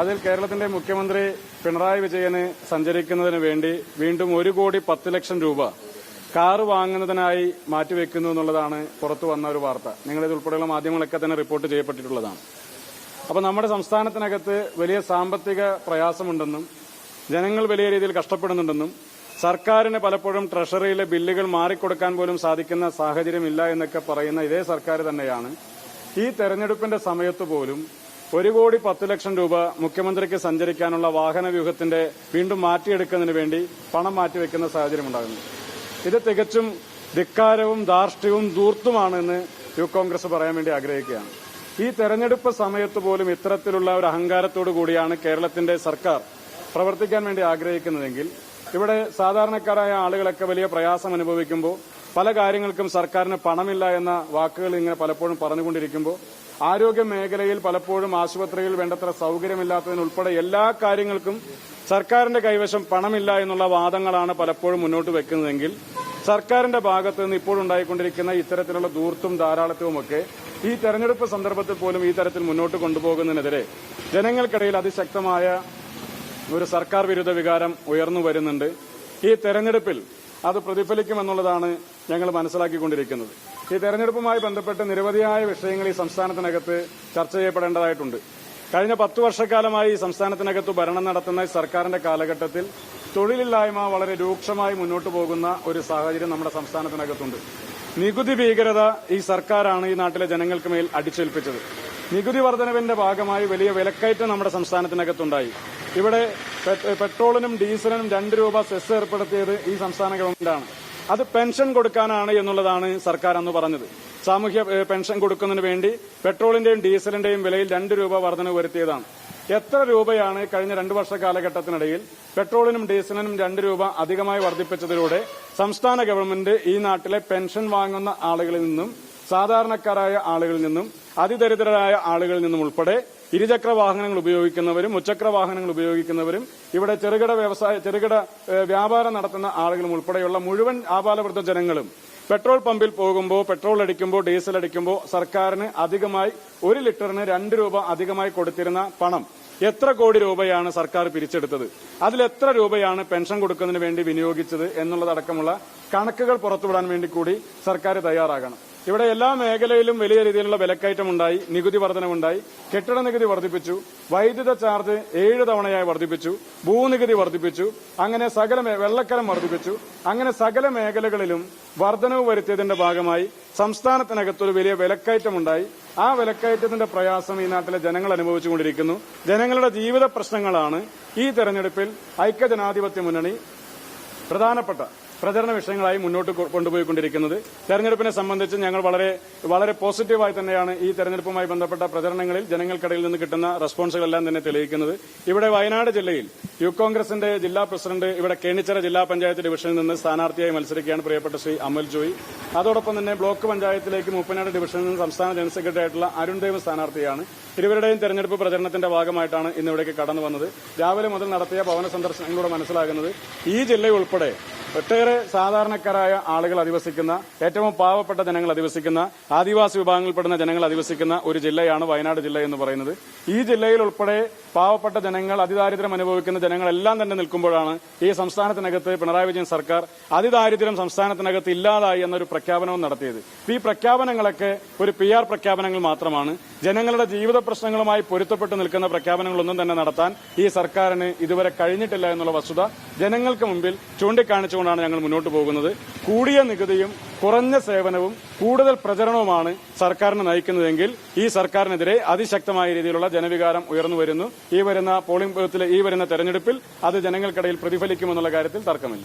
അതിൽ കേരളത്തിന്റെ മുഖ്യമന്ത്രി പിണറായി വിജയന് സഞ്ചരിക്കുന്നതിന് വേണ്ടി വീണ്ടും ഒരു കോടി പത്ത് ലക്ഷം രൂപ കാറ് വാങ്ങുന്നതിനായി മാറ്റിവെക്കുന്നു എന്നുള്ളതാണ് പുറത്തു വന്ന ഒരു വാർത്ത. നിങ്ങളിത് ഉൾപ്പെടെയുള്ള മാധ്യമങ്ങളൊക്കെ തന്നെ റിപ്പോർട്ട് ചെയ്യപ്പെട്ടിട്ടുള്ളതാണ്. അപ്പോൾ നമ്മുടെ സംസ്ഥാനത്തിനകത്ത് വലിയ സാമ്പത്തിക പ്രയാസമുണ്ടെന്നും ജനങ്ങൾ വലിയ രീതിയിൽ കഷ്ടപ്പെടുന്നുണ്ടെന്നും സർക്കാരിന് പലപ്പോഴും ട്രഷറിയിലെ ബില്ലുകൾ മാറിക്കൊടുക്കാൻ പോലും സാധിക്കുന്ന സാഹചര്യമില്ല എന്നൊക്കെ പറയുന്ന ഇതേ സർക്കാർ തന്നെയാണ്. ഈ തെരഞ്ഞെടുപ്പിന്റെ സമയത്ത് പോലും ഒരു കോടി പത്ത് ലക്ഷം രൂപ മുഖ്യമന്ത്രിക്ക് സഞ്ചരിക്കാനുള്ള വാഹന വ്യൂഹത്തിന്റെ വീണ്ടും മാറ്റിയെടുക്കുന്നതിന് വേണ്ടി പണം മാറ്റിവെക്കുന്ന സാഹചര്യമുണ്ടാകുന്നു ഇത് തികച്ചും ധിക്കാരവും ധാർഷ്ട്യവും ധൂർത്തുമാണെന്ന് യൂത്ത് കോൺഗ്രസ് പറയാൻ വേണ്ടി ആഗ്രഹിക്കുകയാണ്. ഈ തെരഞ്ഞെടുപ്പ് സമയത്ത് പോലും ഇത്തരത്തിലുള്ള ഒരു അഹങ്കാരത്തോടു കൂടിയാണ് കേരളത്തിന്റെ സർക്കാർ പ്രവർത്തിക്കാൻ വേണ്ടി ആഗ്രഹിക്കുന്നതെങ്കിൽ ഇവിടെ സാധാരണക്കാരായ ആളുകളൊക്കെ വലിയ പ്രയാസം അനുഭവിക്കുമ്പോൾ പല കാര്യങ്ങൾക്കും സർക്കാരിന് പണമില്ല എന്ന വാക്കുകൾ ഇങ്ങനെ പലപ്പോഴും പറഞ്ഞുകൊണ്ടിരിക്കുമ്പോൾ ആരോഗ്യ മേഖലയിൽ പലപ്പോഴും ആശുപത്രിയിൽ വേണ്ടത്ര സൌകര്യമില്ലാത്തതിനുൾപ്പെടെ എല്ലാ കാര്യങ്ങൾക്കും സർക്കാരിന്റെ കൈവശം പണമില്ല എന്നുള്ള വാദങ്ങളാണ് പലപ്പോഴും മുന്നോട്ട് വെക്കുന്നതെങ്കിൽ സർക്കാരിന്റെ ഭാഗത്ത് നിന്ന് ഇപ്പോഴുണ്ടായിക്കൊണ്ടിരിക്കുന്ന ഇത്തരത്തിലുള്ള ദൂർത്തും ധാരാളത്വവുമൊക്കെ ഈ തെരഞ്ഞെടുപ്പ് സന്ദർഭത്തിൽ പോലും ഈ തരത്തിൽ മുന്നോട്ട് കൊണ്ടുപോകുന്നതിനെതിരെ ജനങ്ങൾക്കിടയിൽ അതിശക്തമായ ഒരു സർക്കാർ വിരുദ്ധ വികാരം ഉയർന്നു വരുന്നുണ്ട്. ഈ തെരഞ്ഞെടുപ്പിൽ അത് പ്രതിഫലിക്കുമെന്നുള്ളതാണ് ഞങ്ങൾ മനസ്സിലാക്കിക്കൊണ്ടിരിക്കുന്നത്. ഈ തെരഞ്ഞെടുപ്പുമായി ബന്ധപ്പെട്ട് നിരവധിയായ വിഷയങ്ങൾ ഈ സംസ്ഥാനത്തിനകത്ത് ചർച്ച ചെയ്യപ്പെടേണ്ടതായിട്ടുണ്ട്. കഴിഞ്ഞ പത്തു വർഷക്കാലമായി ഈ സംസ്ഥാനത്തിനകത്ത് ഭരണം നടത്തുന്ന സർക്കാരിന്റെ കാലഘട്ടത്തിൽ തൊഴിലില്ലായ്മ വളരെ രൂക്ഷമായി മുന്നോട്ട് പോകുന്ന ഒരു സാഹചര്യം നമ്മുടെ സംസ്ഥാനത്തിനകത്തുണ്ട്. നികുതി ഭീകരത ഈ സർക്കാരാണ് ഈ നാട്ടിലെ ജനങ്ങൾക്ക് മേൽ അടിച്ചേൽപ്പിച്ചത്. നികുതി വർധനവിന്റെ ഭാഗമായി വലിയ വിലക്കയറ്റം നമ്മുടെ സംസ്ഥാനത്തിനകത്തുണ്ടായി. ഇവിടെ പെട്രോളിനും ഡീസലിനും രണ്ട് രൂപ സെസ് ഏർപ്പെടുത്തിയത് ഈ സംസ്ഥാന ഗവൺമെന്റാണ് അത് പെൻഷൻ കൊടുക്കാനാണ് എന്നുള്ളതാണ് സർക്കാർ അന്ന് പറഞ്ഞത്. സാമൂഹ്യ പെൻഷൻ കൊടുക്കുന്നതിന് വേണ്ടി പെട്രോളിന്റെയും ഡീസലിന്റെയും വിലയിൽ രണ്ട് രൂപ വർധനവ് വരുത്തിയതാണ്. എത്ര രൂപയാണ് കഴിഞ്ഞ രണ്ടു വർഷ കാലഘട്ടത്തിനിടയിൽ പെട്രോളിനും ഡീസലിനും രണ്ട് രൂപ അധികമായി വർദ്ധിപ്പിച്ചതിലൂടെ സംസ്ഥാന ഗവൺമെന്റ് ഈ നാട്ടിലെ പെൻഷൻ വാങ്ങുന്ന ആളുകളിൽ നിന്നും സാധാരണക്കാരായ ആളുകളിൽ നിന്നും അതിദരിദ്രരായ ആളുകളിൽ നിന്നും ഉൾപ്പെടെ ഇരുചക്ര വാഹനങ്ങൾ ഉപയോഗിക്കുന്നവരും ഉച്ചക്ര വാഹനങ്ങൾ ഉപയോഗിക്കുന്നവരും ഇവിടെ ചെറുകിട വ്യവസായ ചെറുകിട വ്യാപാരം നടത്തുന്ന ആളുകളും ഉൾപ്പെടെയുള്ള മുഴുവൻ ആപാലവൃദ്ധ ജനങ്ങളും പെട്രോൾ പമ്പിൽ പോകുമ്പോൾ പെട്രോൾ അടിക്കുമ്പോൾ ഡീസൽ അടിക്കുമ്പോൾ സർക്കാരിന് അധികമായി ഒരു ലിറ്ററിന് രണ്ട് രൂപ അധികമായി കൊടുത്തിരുന്ന പണം എത്ര കോടി രൂപയാണ് സർക്കാർ പിരിച്ചെടുത്തത്? അതിൽ എത്ര രൂപയാണ് പെൻഷൻ കൊടുക്കുന്നതിന് വേണ്ടി വിനിയോഗിച്ചത് എന്നുള്ളതടക്കമുള്ള കണക്കുകൾ പുറത്തുവിടാൻ വേണ്ടി കൂടി സർക്കാർ തയ്യാറാകണം. ഇവിടെ എല്ലാ മേഖലയിലും വലിയ രീതിയിലുള്ള വിലക്കയറ്റം ഉണ്ടായി നികുതി വർധനമുണ്ടായി കെട്ടിട നികുതി വർദ്ധിപ്പിച്ചു വൈദ്യുത ചാർജ് ഏഴ് തവണയായി വർദ്ധിപ്പിച്ചു ഭൂനികുതി വർദ്ധിപ്പിച്ചു അങ്ങനെ സകല വെള്ളക്കരം വർദ്ധിപ്പിച്ചു അങ്ങനെ സകല മേഖലകളിലും വർധനവ് വരുത്തിയതിന്റെ ഭാഗമായി സംസ്ഥാനത്തിനകത്തൊരു വലിയ വിലക്കയറ്റമുണ്ടായി. ആ വിലക്കയറ്റത്തിന്റെ പ്രയാസം ഈ നാട്ടിലെ ജനങ്ങൾ അനുഭവിച്ചുകൊണ്ടിരിക്കുന്നു. ജനങ്ങളുടെ ജീവിത പ്രശ്നങ്ങളാണ് ഈ തെരഞ്ഞെടുപ്പിൽ ഐക്യജനാധിപത്യ മുന്നണി പ്രധാനപ്പെട്ട പ്രചരണ വിഷയങ്ങളായി മുന്നോട്ട് കൊണ്ടുപോയിക്കൊണ്ടിരിക്കുന്നത്. തെരഞ്ഞെടുപ്പിനെ സംബന്ധിച്ച് ഞങ്ങൾ വളരെ വളരെ പോസിറ്റീവായി തന്നെയാണ് ഈ തെരഞ്ഞെടുപ്പുമായി ബന്ധപ്പെട്ട പ്രചരണങ്ങളിൽ ജനങ്ങൾക്കിടയിൽ നിന്ന് കിട്ടുന്ന റെസ്പോൺസുകളെല്ലാം തന്നെ തെളിയിക്കുന്നത്. ഇവിടെ വയനാട് ജില്ലയിൽ യു കോൺഗ്രസിന്റെ ജില്ലാ പ്രസിഡന്റ് ഇവിടെ കേണിച്ചിറ ജില്ലാ പഞ്ചായത്ത് ഡിവിഷനിൽ നിന്ന് സ്ഥാനാർത്ഥിയായി മത്സരിക്കുകയാണ് പ്രിയപ്പെട്ട ശ്രീ അമൽ ജോയി. അതോടൊപ്പം തന്നെ ബ്ലോക്ക് പഞ്ചായത്തിലേക്ക് മൂപ്പനാട് ഡിവിഷനിൽ നിന്ന് സംസ്ഥാന ജനറൽ സെക്രട്ടറി ആയിട്ടുള്ള അരുൺദേവ് സ്ഥാനാർത്ഥിയാണ്. ഇരുവരുടെയും തെരഞ്ഞെടുപ്പ് പ്രചരണത്തിന്റെ ഭാഗമായിട്ടാണ് ഇന്ന് ഇവിടേക്ക് കടന്നു വന്നത്. രാവിലെ മുതൽ നടത്തിയ ഭവന സന്ദർശനങ്ങളിലൂടെ മനസ്സിലാകുന്നത് ഈ ജില്ലയുൾപ്പെടെ ഒട്ടേറെ സാധാരണക്കാരായ ആളുകൾ അധിവസിക്കുന്ന ഏറ്റവും പാവപ്പെട്ട ജനങ്ങൾ അധിവസിക്കുന്ന ആദിവാസി വിഭാഗങ്ങളിൽപ്പെടുന്ന ജനങ്ങൾ അധിവസിക്കുന്ന ഒരു ജില്ലയാണ് വയനാട് ജില്ല എന്ന് പറയുന്നത്. ഈ ജില്ലയിൽ ഉൾപ്പെടെ പാവപ്പെട്ട ജനങ്ങൾ അതിദാരിദ്ര്യം അനുഭവിക്കുന്ന ജനങ്ങളെല്ലാം തന്നെ നിൽക്കുമ്പോഴാണ് ഈ സംസ്ഥാനത്തിനകത്ത് പിണറായി വിജയൻ സർക്കാർ അതിദാരിദ്ര്യം സംസ്ഥാനത്തിനകത്ത് ഇല്ലാതായി എന്നൊരു പ്രഖ്യാപനവും നടത്തിയത്. ഈ പ്രഖ്യാപനങ്ങളൊക്കെ ഒരു പി ആർ പ്രഖ്യാപനങ്ങൾ മാത്രമാണ്. ജനങ്ങളുടെ ജീവിത പ്രശ്നങ്ങളുമായി പൊരുത്തപ്പെട്ട് നിൽക്കുന്ന പ്രഖ്യാപനങ്ങളൊന്നും തന്നെ നടത്താൻ ഈ സർക്കാരിന് ഇതുവരെ കഴിഞ്ഞിട്ടില്ല എന്നുള്ള വസ്തുത ജനങ്ങൾക്ക് മുമ്പിൽ ചൂണ്ടിക്കാണിച്ചുകൊണ്ടാണ് ഞങ്ങൾ മുന്നോട്ട് പോകുന്നത്. കൂടിയ നികുതിയും കുറഞ്ഞ സേവനവും കൂടുതൽ പ്രചരണവുമാണ് സർക്കാരിനെ നയിക്കുന്നതെങ്കിൽ ഈ സർക്കാരിനെതിരെ അതിശക്തമായ രീതിയിലുള്ള ജനവികാരം ഉയർന്നു വരുന്നു. ഈ വരുന്ന പോളിംഗ് ബൂത്തിലെ ഈ വരുന്ന തെരഞ്ഞെടുപ്പിൽ അത് ജനങ്ങൾക്കിടയിൽ പ്രതിഫലിക്കുമെന്നുള്ള കാര്യത്തിൽ തർക്കമില്ല.